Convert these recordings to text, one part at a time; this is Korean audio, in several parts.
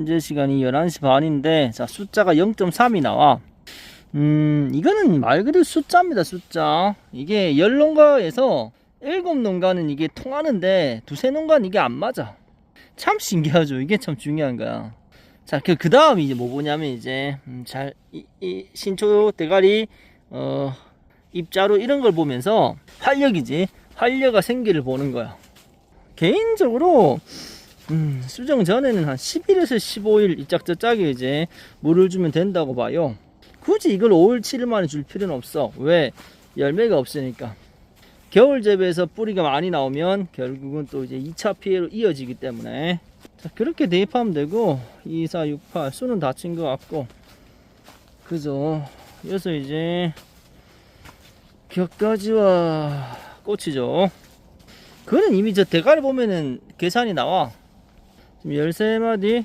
현재 시간이 11시 반인데 자 숫자가 0.3이 나와. 음 이거는 말 그대로 숫자입니다 숫자. 이게 10농가에서 7농가는 이게 통하는데 두세 농가는 이게 안 맞아. 참 신기하죠. 이게 참 중요한 거야. 자그 그 다음 이제 뭐 보냐면 이제 음, 잘 이, 이 신초 대가리 어 입자로 이런 걸 보면서 활력이지. 활력가 생기를 보는 거야. 개인적으로 음, 수정 전에는 한 10일에서 15일 이짝저짝에 이제 물을 주면 된다고 봐요. 굳이 이걸 5일, 7일 만에 줄 필요는 없어. 왜? 열매가 없으니까. 겨울 재배에서 뿌리가 많이 나오면 결국은 또 이제 2차 피해로 이어지기 때문에 자, 그렇게 대입하면 되고 2, 4, 6, 8 수는 다친 것 같고 그죠. 여기서 이제 격가지와 꽃이죠. 그거는 이미 저 대가리 보면은 계산이 나와. 지금 13마디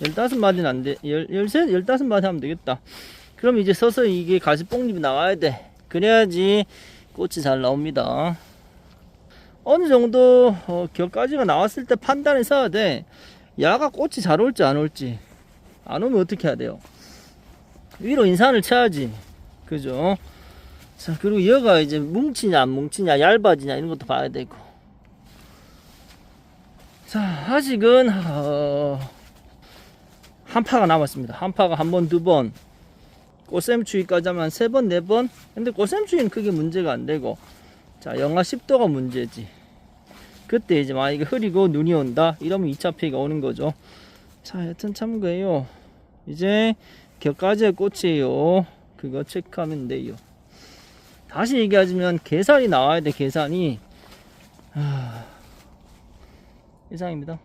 15마디는 안 돼. 13, 15마디 하면 되겠다. 그럼 이제 서서히 이게 가시뽕잎이 나와야 돼. 그래야지 꽃이 잘 나옵니다. 어느 정도 어, 격까지가 나왔을 때 판단을 해야 돼. 야가 꽃이 잘 올지 안 올지. 안 오면 어떻게 해야 돼요? 위로 인산을 쳐야지. 그죠? 자, 그리고 여가 이제 뭉치냐 안 뭉치냐 얇아지냐 이런 것도 봐야 되고. 자, 아직은 어, 한 파가 남았습니다. 한 파가 한 번, 두 번. 꽃샘추위까지 하면 세 번, 네 번. 근데 꽃샘추위는 크게 문제가 안 되고. 자, 영하 10도가 문제지. 그때 이제 만약에 흐리고 눈이 온다. 이러면 2차 피해가 오는 거죠. 자, 여튼 참고해요. 이제 격가지의 꽃이에요. 그거 체크하면 돼요. 다시 얘기하자면 계산이 나와야 돼, 계산이. 하... 이상입니다.